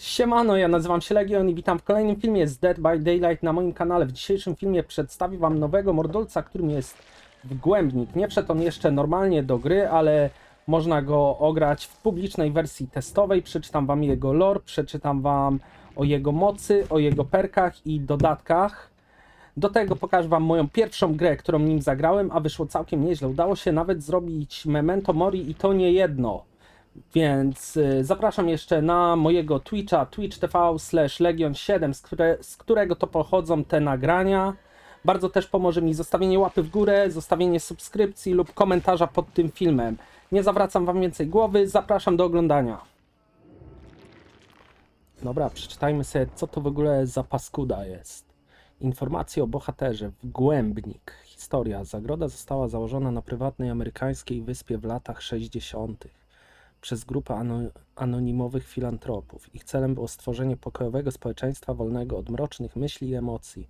Siemano, ja nazywam się Legion i witam w kolejnym filmie z Dead by Daylight na moim kanale. W dzisiejszym filmie przedstawię wam nowego mordolca, którym jest Wgłębnik. Nie wszedł on jeszcze normalnie do gry, ale można go ograć w publicznej wersji testowej. Przeczytam wam jego lore, przeczytam wam o jego mocy, o jego perkach i dodatkach. Do tego pokażę wam moją pierwszą grę, którą nim zagrałem, a wyszło całkiem nieźle. Udało się nawet zrobić Memento Mori i to nie jedno. Więc y, zapraszam jeszcze na mojego Twitcha, twitch TV slash Legion7, z, które, z którego to pochodzą te nagrania. Bardzo też pomoże mi zostawienie łapy w górę, zostawienie subskrypcji lub komentarza pod tym filmem. Nie zawracam wam więcej głowy, zapraszam do oglądania. Dobra, przeczytajmy sobie, co to w ogóle za paskuda jest. Informacje o bohaterze. Wgłębnik. Historia. Zagroda została założona na prywatnej amerykańskiej wyspie w latach 60. przez grupę ano- anonimowych filantropów. Ich celem było stworzenie pokojowego społeczeństwa wolnego od mrocznych myśli i emocji,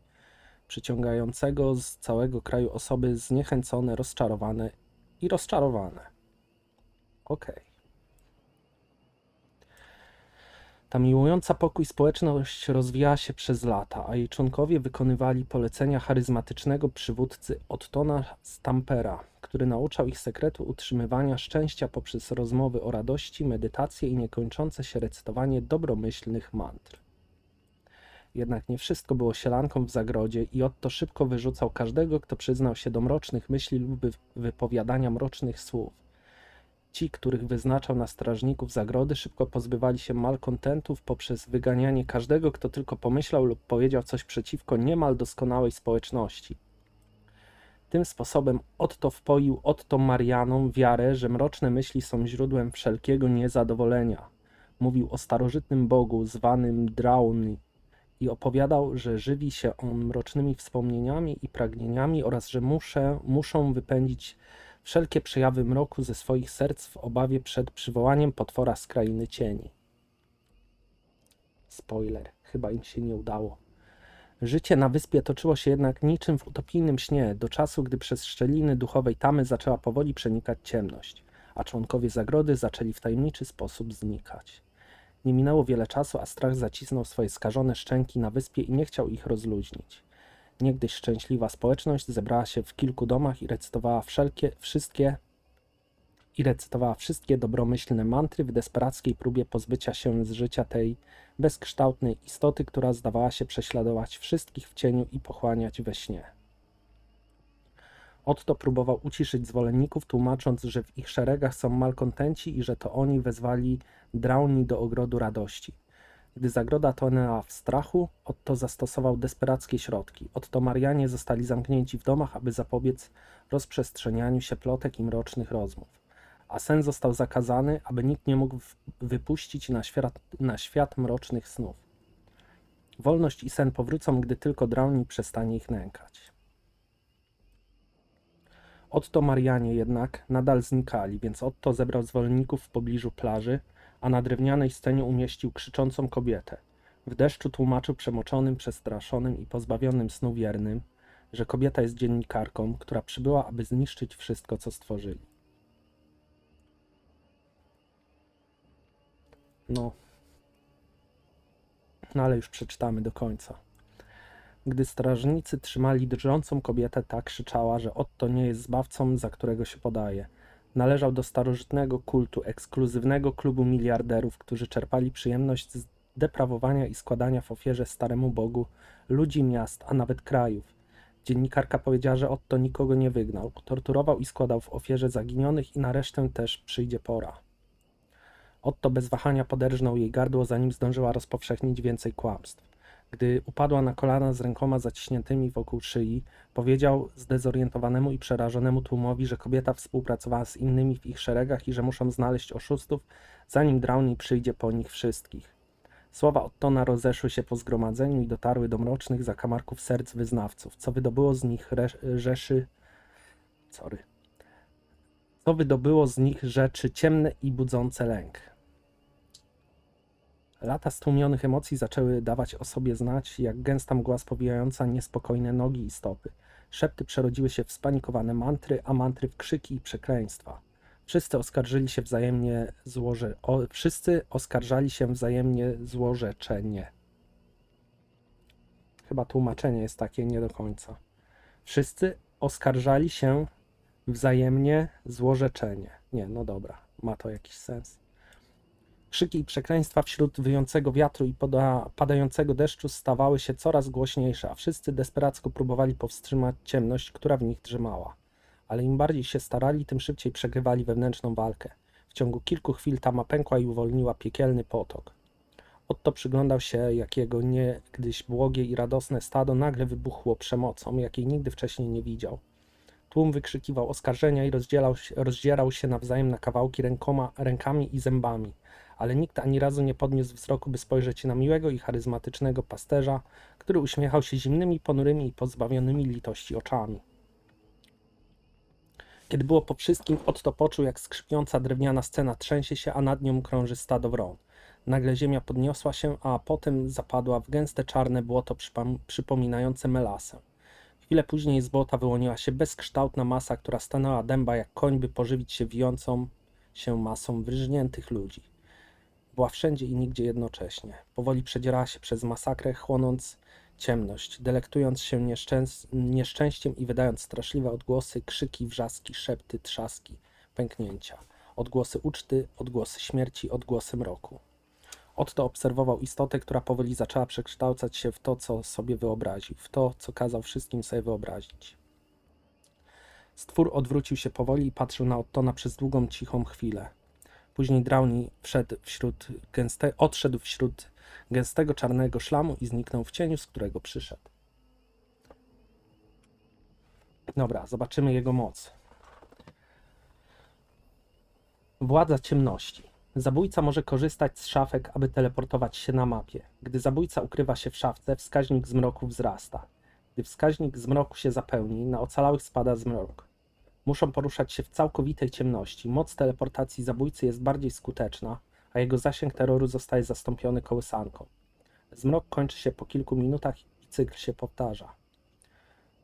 przyciągającego z całego kraju osoby zniechęcone, rozczarowane i rozczarowane. Okej. Ta miłująca pokój społeczność rozwijała się przez lata, a jej członkowie wykonywali polecenia charyzmatycznego przywódcy Ottona Stampera, który nauczał ich sekretu utrzymywania szczęścia poprzez rozmowy o radości, medytację i niekończące się recytowanie dobromyślnych mantr. Jednak nie wszystko było sielanką w zagrodzie i Otto szybko wyrzucał każdego, kto przyznał się do mrocznych myśli lub wy- wypowiadania mrocznych słów. Ci, których wyznaczał na strażników zagrody, szybko pozbywali się malkontentów poprzez wyganianie każdego, kto tylko pomyślał lub powiedział coś przeciwko niemal doskonałej społeczności. Tym sposobem Otto wpoił Otto Marianom wiarę, że mroczne myśli są źródłem wszelkiego niezadowolenia. Mówił o starożytnym bogu zwanym Drauni i opowiadał, że żywi się on mrocznymi wspomnieniami i pragnieniami oraz że muszę, muszą wypędzić wszelkie przejawy mroku ze swoich serc w obawie przed przywołaniem potwora z krainy cieni. Spoiler, chyba im się nie udało. Życie na wyspie toczyło się jednak niczym w utopijnym śnie, do czasu, gdy przez szczeliny duchowej tamy zaczęła powoli przenikać ciemność, a członkowie zagrody zaczęli w tajemniczy sposób znikać. Nie minęło wiele czasu, a strach zacisnął swoje skażone szczęki na wyspie i nie chciał ich rozluźnić. Niegdyś szczęśliwa społeczność zebrała się w kilku domach i recytowała wszelkie, wszystkie i recytowała wszystkie dobromyślne mantry w desperackiej próbie pozbycia się z życia tej bezkształtnej istoty, która zdawała się prześladować wszystkich w cieniu i pochłaniać we śnie. Otto próbował uciszyć zwolenników, tłumacząc, że w ich szeregach są malkontenci i że to oni wezwali Drauni do ogrodu radości. Gdy zagroda tonęła w strachu, Otto zastosował desperackie środki. Otto Marianie zostali zamknięci w domach, aby zapobiec rozprzestrzenianiu się plotek i mrocznych rozmów. A sen został zakazany, aby nikt nie mógł wypuścić na świat, na świat mrocznych snów. Wolność i sen powrócą, gdy tylko Drauni przestanie ich nękać. Otto Marianie jednak nadal znikali, więc Otto zebrał zwolenników w pobliżu plaży, a na drewnianej scenie umieścił krzyczącą kobietę. W deszczu tłumaczył przemoczonym, przestraszonym i pozbawionym snu wiernym, że kobieta jest dziennikarką, która przybyła, aby zniszczyć wszystko, co stworzyli. No. No ale już przeczytamy do końca. Gdy strażnicy trzymali drżącą kobietę, ta krzyczała, że Otto nie jest zbawcą, za którego się podaje. Należał do starożytnego kultu, ekskluzywnego klubu miliarderów, którzy czerpali przyjemność z deprawowania i składania w ofierze staremu Bogu ludzi miast, a nawet krajów. Dziennikarka powiedziała, że Otto nikogo nie wygnał, torturował i składał w ofierze zaginionych i na resztę też przyjdzie pora. Otto bez wahania poderżnął jej gardło, zanim zdążyła rozpowszechnić więcej kłamstw. Gdy upadła na kolana z rękoma zaciśniętymi wokół szyi, powiedział zdezorientowanemu i przerażonemu tłumowi, że kobieta współpracowała z innymi w ich szeregach i że muszą znaleźć oszustów, zanim Drowning przyjdzie po nich wszystkich. Słowa Ottona rozeszły się po zgromadzeniu i dotarły do mrocznych zakamarków serc wyznawców, co wydobyło z nich rzeszy... Sorry. Co wydobyło z nich rzeczy ciemne i budzące lęk. Lata stłumionych emocji zaczęły dawać o sobie znać, jak gęsta mgła spowijająca niespokojne nogi i stopy. Szepty przerodziły się w spanikowane mantry, a mantry w krzyki i przekleństwa. Wszyscy oskarżyli się wzajemnie złoże... O, wszyscy oskarżali się wzajemnie złorzeczenie. Chyba tłumaczenie jest takie nie do końca. Wszyscy oskarżali się wzajemnie złorzeczenie. Nie, no dobra, ma to jakiś sens. Krzyki i przekleństwa wśród wyjącego wiatru i poda, padającego deszczu stawały się coraz głośniejsze, a wszyscy desperacko próbowali powstrzymać ciemność, która w nich drzemała. Ale im bardziej się starali, tym szybciej przegrywali wewnętrzną walkę. W ciągu kilku chwil tama pękła i uwolniła piekielny potok. Otto przyglądał się, jak jego niegdyś błogie i radosne stado nagle wybuchło przemocą, jakiej nigdy wcześniej nie widział. Tłum wykrzykiwał oskarżenia i rozdzielał, rozdzierał się nawzajem na kawałki rękoma, rękami i zębami, ale nikt ani razu nie podniósł wzroku, by spojrzeć na miłego i charyzmatycznego pasterza, który uśmiechał się zimnymi, ponurymi i pozbawionymi litości oczami. Kiedy było po wszystkim, Otto poczuł, jak skrzypiąca drewniana scena trzęsie się, a nad nią krąży stado wron. Nagle ziemia podniosła się, a potem zapadła w gęste czarne błoto przypom- przypominające melasę. Chwilę później z błota wyłoniła się bezkształtna masa, która stanęła dęba jak koń, by pożywić się wijącą się masą wyrżniętych ludzi. Była wszędzie i nigdzie jednocześnie. Powoli przedzierała się przez masakrę, chłonąc ciemność, delektując się nieszczęs- nieszczęściem i wydając straszliwe odgłosy, krzyki, wrzaski, szepty, trzaski, pęknięcia. Odgłosy uczty, odgłosy śmierci, odgłosy mroku. Otto obserwował istotę, która powoli zaczęła przekształcać się w to, co sobie wyobraził, w to, co kazał wszystkim sobie wyobrazić. Stwór odwrócił się powoli i patrzył na Ottona przez długą, cichą chwilę. Później Drowni wszedł wśród gęste, odszedł wśród gęstego czarnego szlamu i zniknął w cieniu, z którego przyszedł. Dobra, zobaczymy jego moc. Władza ciemności. Zabójca może korzystać z szafek, aby teleportować się na mapie. Gdy zabójca ukrywa się w szafce, wskaźnik zmroku wzrasta. Gdy wskaźnik zmroku się zapełni, na ocalałych spada zmrok. Muszą poruszać się w całkowitej ciemności. Moc teleportacji zabójcy jest bardziej skuteczna, a jego zasięg terroru zostaje zastąpiony kołysanką. Zmrok kończy się po kilku minutach i cykl się powtarza.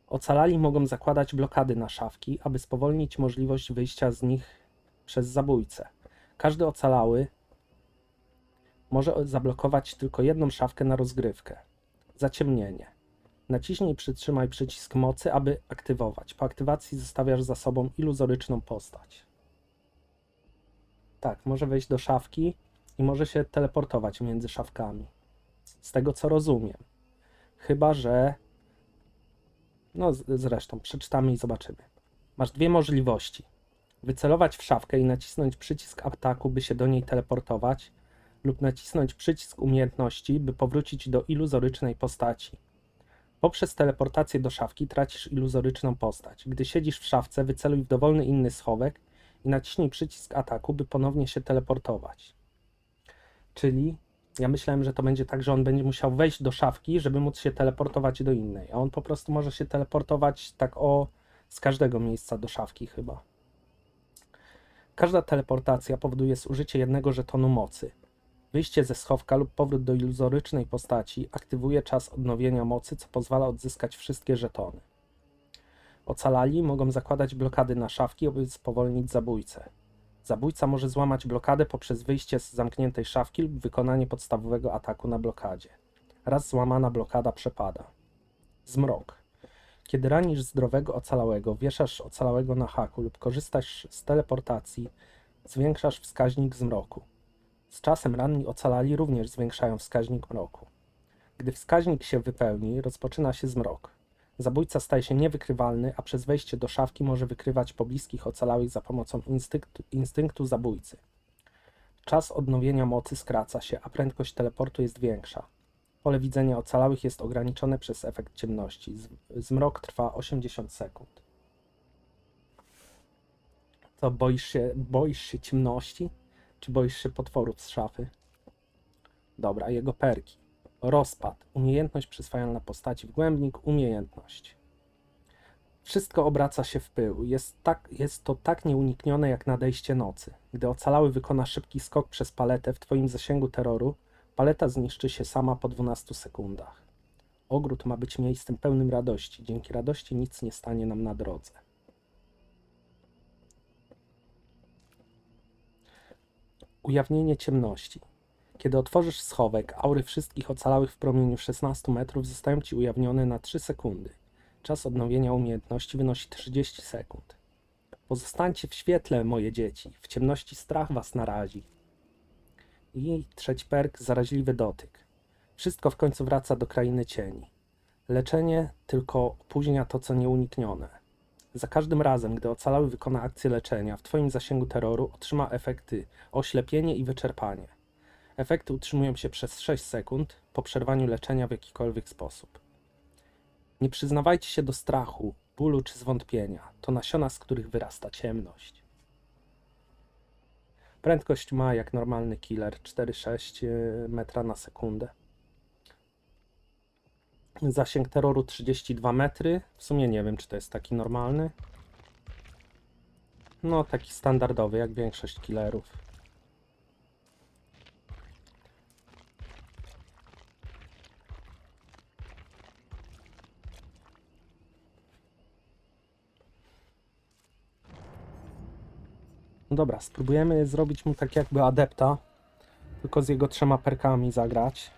Ocalali mogą zakładać blokady na szafki, aby spowolnić możliwość wyjścia z nich przez zabójcę. Każdy ocalały może zablokować tylko jedną szafkę na rozgrywkę. Zaciemnienie. Naciśnij i przytrzymaj przycisk mocy, aby aktywować. Po aktywacji zostawiasz za sobą iluzoryczną postać. Tak, może wejść do szafki i może się teleportować między szafkami. Z tego co rozumiem. Chyba, że. No, zresztą, przeczytamy i zobaczymy. Masz dwie możliwości wycelować w szafkę i nacisnąć przycisk ataku, by się do niej teleportować, lub nacisnąć przycisk umiejętności, by powrócić do iluzorycznej postaci. Poprzez teleportację do szafki tracisz iluzoryczną postać. Gdy siedzisz w szafce, wyceluj w dowolny inny schowek i naciśnij przycisk ataku, by ponownie się teleportować. Czyli ja myślałem, że to będzie tak, że on będzie musiał wejść do szafki, żeby móc się teleportować do innej, a on po prostu może się teleportować tak o z każdego miejsca do szafki chyba. Każda teleportacja powoduje zużycie jednego żetonu mocy. Wyjście ze schowka lub powrót do iluzorycznej postaci aktywuje czas odnowienia mocy, co pozwala odzyskać wszystkie żetony. Ocalali mogą zakładać blokady na szafki, aby spowolnić zabójcę. Zabójca może złamać blokadę poprzez wyjście z zamkniętej szafki lub wykonanie podstawowego ataku na blokadzie. Raz złamana blokada przepada. Zmrok. Kiedy ranisz zdrowego ocalałego, wieszasz ocalałego na haku lub korzystasz z teleportacji, zwiększasz wskaźnik zmroku. Z czasem ranni ocalali również zwiększają wskaźnik mroku. Gdy wskaźnik się wypełni, rozpoczyna się zmrok. Zabójca staje się niewykrywalny, a przez wejście do szafki może wykrywać pobliskich ocalałych za pomocą instynktu, instynktu zabójcy. Czas odnowienia mocy skraca się, a prędkość teleportu jest większa. Pole widzenia ocalałych jest ograniczone przez efekt ciemności. Zmrok trwa 80 sekund. Co, boisz się, boisz się ciemności? Czy boisz się potworów z szafy? Dobra, jego perki. Rozpad. Umiejętność przyswajalna postaci wgłębnik. Umiejętność. Wszystko obraca się w pył. Jest, tak, jest to tak nieuniknione jak nadejście nocy. Gdy ocalały wykona szybki skok przez paletę w twoim zasięgu terroru, paleta zniszczy się sama po 12 sekundach. Ogród ma być miejscem pełnym radości. Dzięki radości nic nie stanie nam na drodze. Ujawnienie ciemności. Kiedy otworzysz schowek, aury wszystkich ocalałych w promieniu 16 metrów zostają ci ujawnione na 3 sekundy. Czas odnowienia umiejętności wynosi 30 sekund. Pozostańcie w świetle, moje dzieci. W ciemności strach was narazi. I trzeci perk, zaraźliwy dotyk. Wszystko w końcu wraca do krainy cieni. Leczenie tylko opóźnia to, co nieuniknione. Za każdym razem, gdy ocalały wykona akcję leczenia, w Twoim zasięgu terroru otrzyma efekty oślepienie i wyczerpanie. Efekty utrzymują się przez 6 sekund po przerwaniu leczenia w jakikolwiek sposób. Nie przyznawajcie się do strachu, bólu czy zwątpienia. To nasiona, z których wyrasta ciemność. Prędkość ma jak normalny killer 4,6 metra na sekundę. Zasięg terroru 32 metry. W sumie nie wiem, czy to jest taki normalny. No, taki standardowy, jak większość killerów. No dobra, spróbujemy zrobić mu tak jakby adepta, tylko z jego trzema perkami zagrać.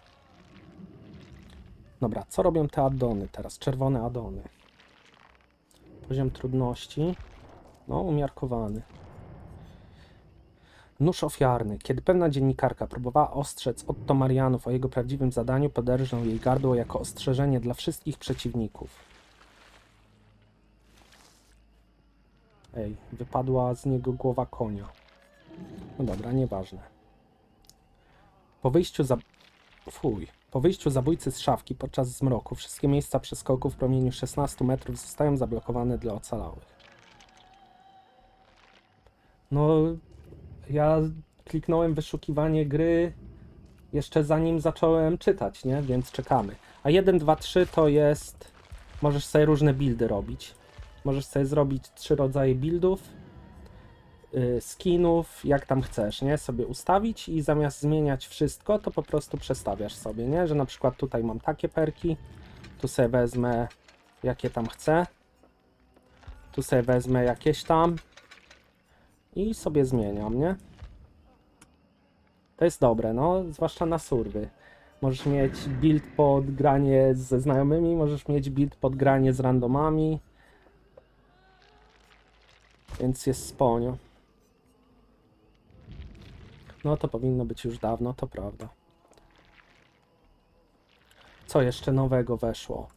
Dobra, co robią te addony teraz? Czerwone addony. Poziom trudności. No, umiarkowany. Nóż ofiarny. Kiedy pewna dziennikarka próbowała ostrzec Otto Marianów o jego prawdziwym zadaniu, poderżnął jej gardło jako ostrzeżenie dla wszystkich przeciwników. Ej, wypadła z niego głowa konia. No dobra, nieważne. Po wyjściu za... Fuj. Po wyjściu zabójcy z szafki podczas zmroku wszystkie miejsca przeskoku w promieniu 16 metrów zostają zablokowane dla ocalałych. No, ja kliknąłem wyszukiwanie gry jeszcze zanim zacząłem czytać, nie? Więc czekamy. A 1, 2, 3 to jest... Możesz sobie różne buildy robić. Możesz sobie zrobić trzy rodzaje buildów, skinów, jak tam chcesz, nie? Sobie ustawić i zamiast zmieniać wszystko, to po prostu przestawiasz sobie, nie? Że na przykład tutaj mam takie perki, tu sobie wezmę jakie tam chcę, tu sobie wezmę jakieś tam i sobie zmieniam, nie? To jest dobre, no, zwłaszcza na surwy. Możesz mieć build pod granie ze znajomymi, możesz mieć build pod granie z randomami. Więc jest sponio. No to powinno być już dawno, to prawda. Co jeszcze nowego weszło?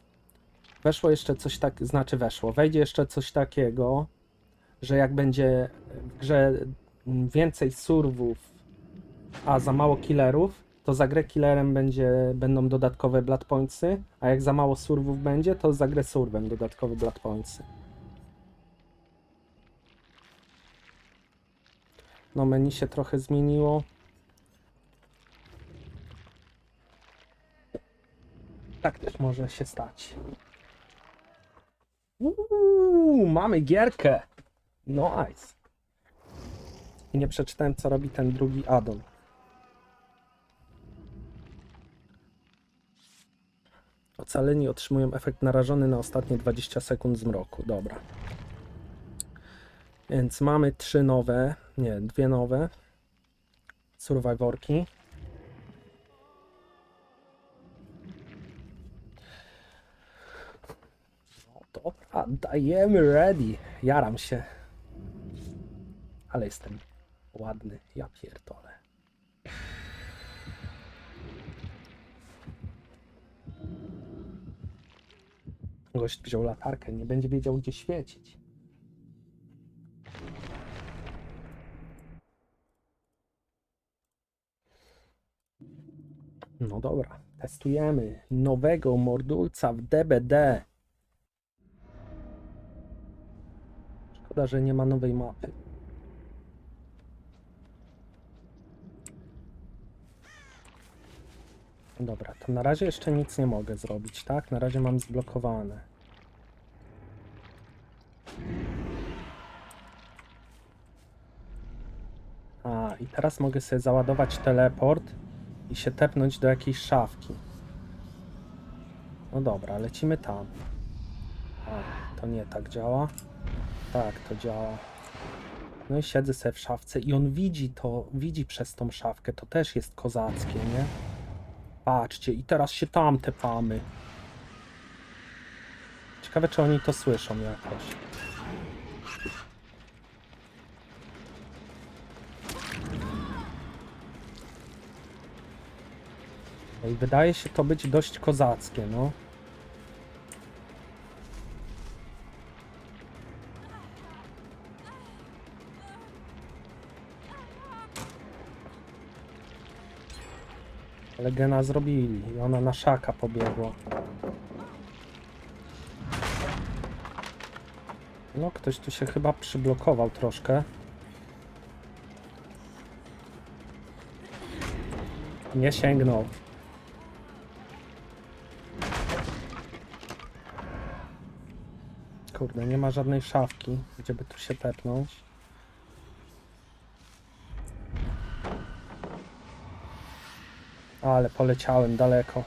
Weszło jeszcze coś tak, znaczy weszło. Wejdzie jeszcze coś takiego, że jak będzie w grze więcej surwów, a za mało killerów, to za grę killerem będzie, będą dodatkowe blood pointsy, a jak za mało surwów będzie, to za grę surwem dodatkowe blood No menu się trochę zmieniło. Tak też może się stać. Uuu, mamy gierkę. Nice. I nie przeczytałem, co robi ten drugi addon. Ocaleni otrzymują efekt narażony na ostatnie 20 sekund zmroku. Dobra. Więc mamy trzy nowe, nie, dwie nowe survivorki. No dobra, dajemy ready. Jaram się. Ale jestem ładny, ja pierdolę. Gość wziął latarkę, nie będzie wiedział gdzie świecić. No dobra, testujemy nowego mordulca w DBD. Szkoda, że nie ma nowej mapy. Dobra, to na razie jeszcze nic nie mogę zrobić, tak? Na razie mam zblokowane. A, i teraz mogę sobie załadować teleport i się tepnąć do jakiejś szafki. No dobra, lecimy tam. A, to nie tak działa. Tak, to działa. No i siedzę sobie w szafce i on widzi to, widzi przez tą szafkę, to też jest kozackie, nie? Patrzcie, i teraz się tam tepamy. Ciekawe, czy oni to słyszą jakoś. I wydaje się to być dość kozackie, no. Ale gena zrobili i ona na szaka pobiegła. No, ktoś tu się chyba przyblokował troszkę. Nie sięgnął. Kurde, nie ma żadnej szafki, gdzie by tu się tepnąć. Ale poleciałem daleko.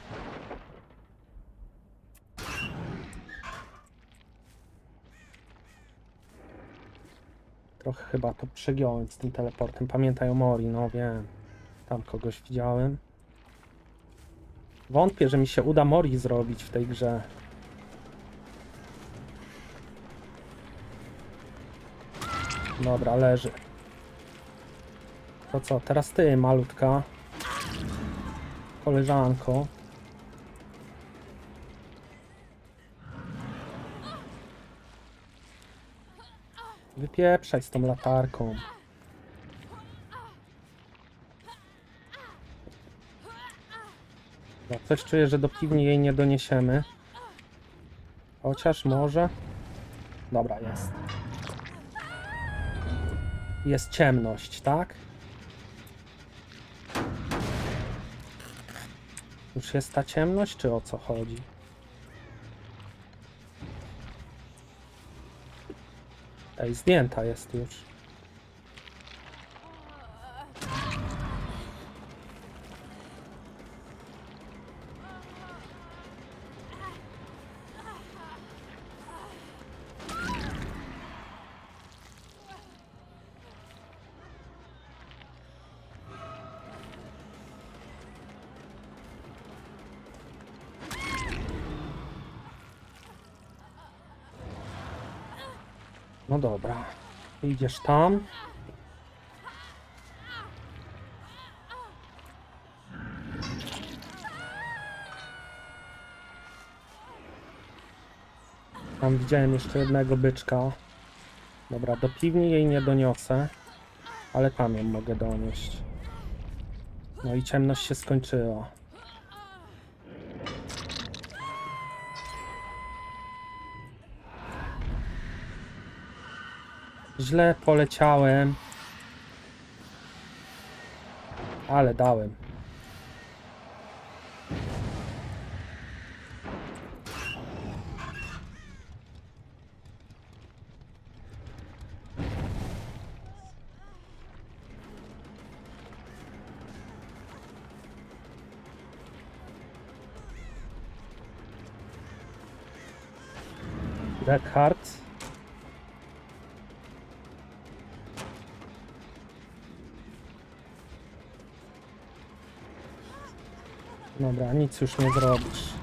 Trochę chyba to przegiąłem z tym teleportem. Pamiętaj o Mori, no wiem. Tam kogoś widziałem. Wątpię, że mi się uda Mori zrobić w tej grze. Dobra, leży. To co, teraz ty, malutka. Koleżanko. Wypieprzaj z tą latarką. No, coś czuję, że do piwni jej nie doniesiemy. Chociaż może. Dobra, jest. Jest ciemność, tak? Już jest ta ciemność, czy o co chodzi? Ej, zdjęta jest już. No dobra. Idziesz tam. Tam widziałem jeszcze jednego byczka. Dobra, do piwni jej nie doniosę, ale tam ją mogę donieść. No i ciemność się skończyła. Źle poleciałem. Ale dałem. Dobra, już nie zrobisz.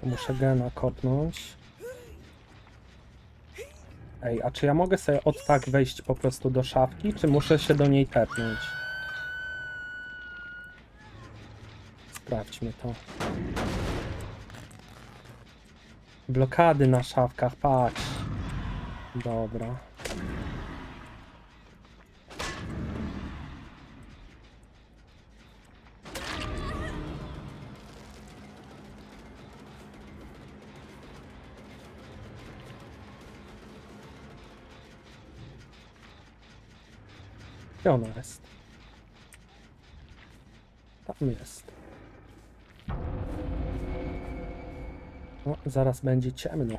To muszę gena kopnąć. Ej, a czy ja mogę sobie od tak wejść po prostu do szafki, czy muszę się do niej tepnąć? Sprawdźmy to. Blokady na szafkach, patrz. Dobra. Gdzie ona jest? Tam jest. O, zaraz będzie ciemno.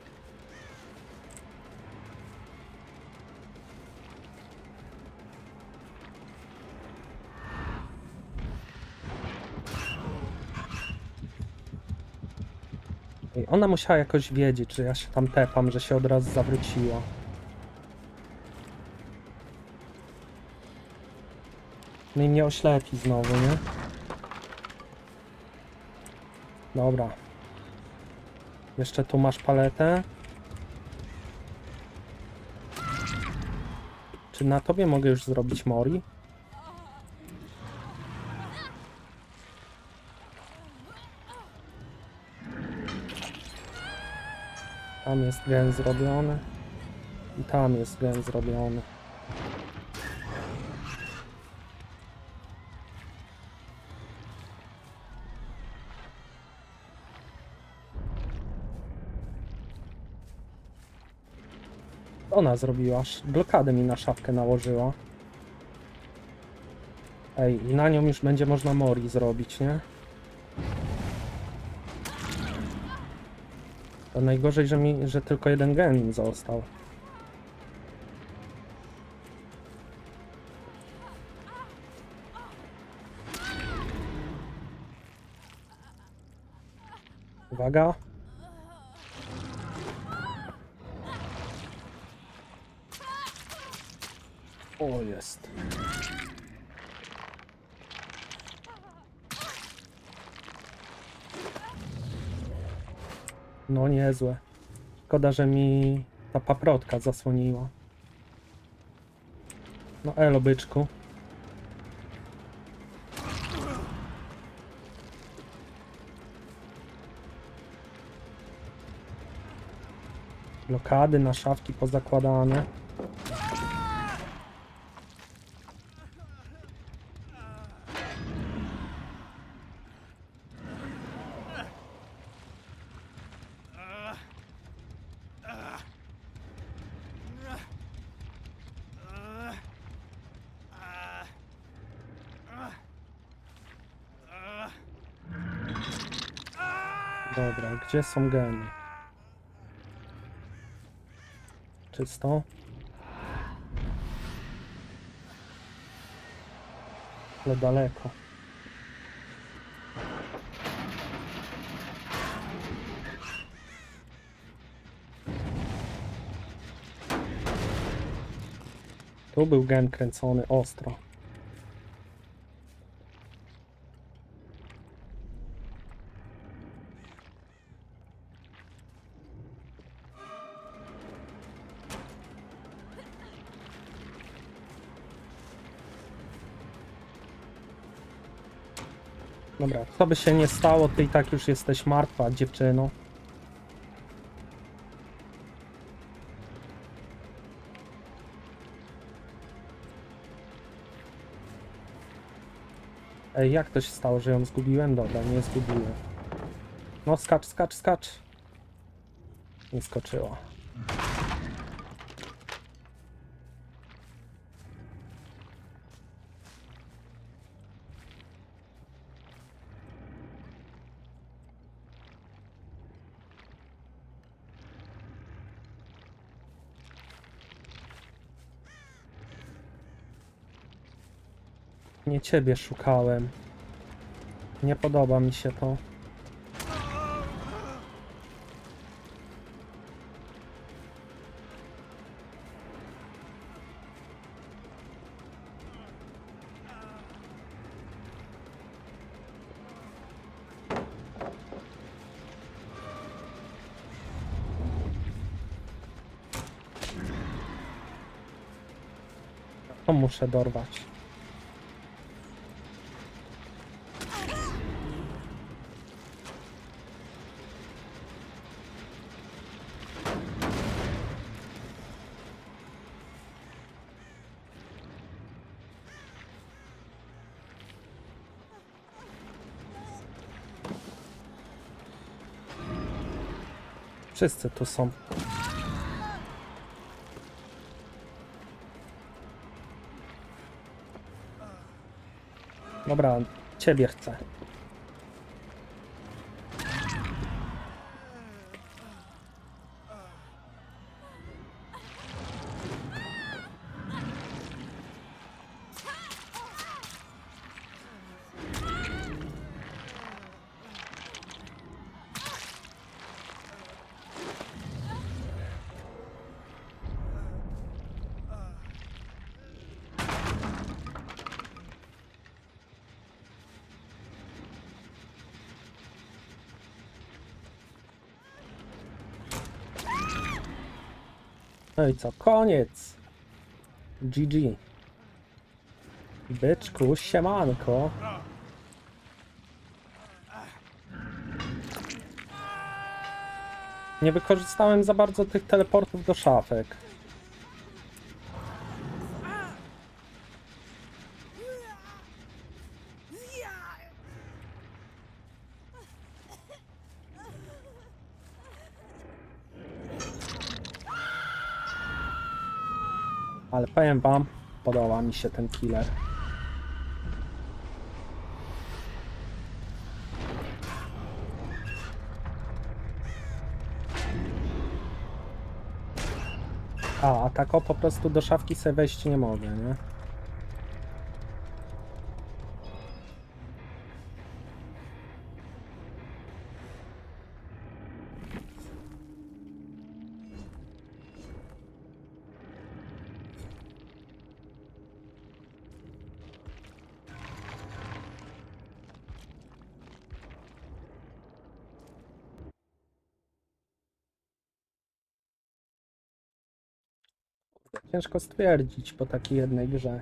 ona musiała jakoś wiedzieć, że ja się tam tepam, że się od razu zawróciła. No i mnie oślepi znowu, nie? Dobra. Jeszcze tu masz paletę. Czy na tobie mogę już zrobić mori? Tam jest gen zrobiony. I tam jest gen zrobiony. Ona zrobiła, blokadę mi na szafkę nałożyła. Ej, i na nią już będzie można mori zrobić, nie? Najgorzej, że mi, że tylko jeden gen został. Uwaga. O, jest. No niezłe. Szkoda, że mi ta paprotka zasłoniła. No elo byczku. Blokady na szafki pozakładane. Dobra, gdzie są geny? Czysto. Ale daleko. Tu był gen kręcony ostro. Dobra, co by się nie stało, ty i tak już jesteś martwa, dziewczyno. Ej, jak to się stało, że ją zgubiłem? Dobra, nie zgubiłem. No, skacz, skacz, skacz. Nie skoczyła. Nie ciebie szukałem. Nie podoba mi się to. Muszę dorwać. Wszyscy tu są. Dobra, ciebie chcę. No i co? Koniec. GG. Byczku, siemanko. Nie wykorzystałem za bardzo tych teleportów do szafek. Ale powiem wam, podoba mi się ten killer. A, a tak o po prostu do szafki sobie wejść nie mogę, nie? Ciężko stwierdzić po takiej jednej grze.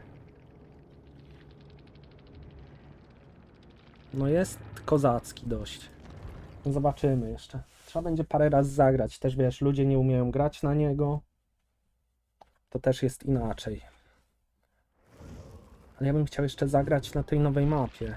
No jest kozacki dość. No Zobaczymy jeszcze. Trzeba będzie parę razy zagrać. Też wiesz, ludzie nie umieją grać na niego. To też jest inaczej. Ale ja bym chciał jeszcze zagrać na tej nowej mapie.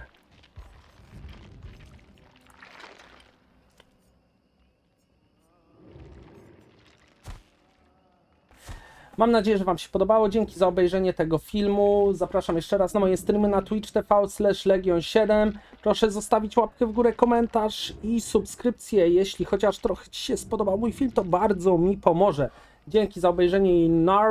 Mam nadzieję, że Wam się podobało. Dzięki za obejrzenie tego filmu. Zapraszam jeszcze raz na moje streamy na Twitch TV Legion 7. Proszę zostawić łapkę w górę, komentarz i subskrypcję. Jeśli chociaż trochę Ci się spodobał mój film, to bardzo mi pomoże. Dzięki za obejrzenie i nar.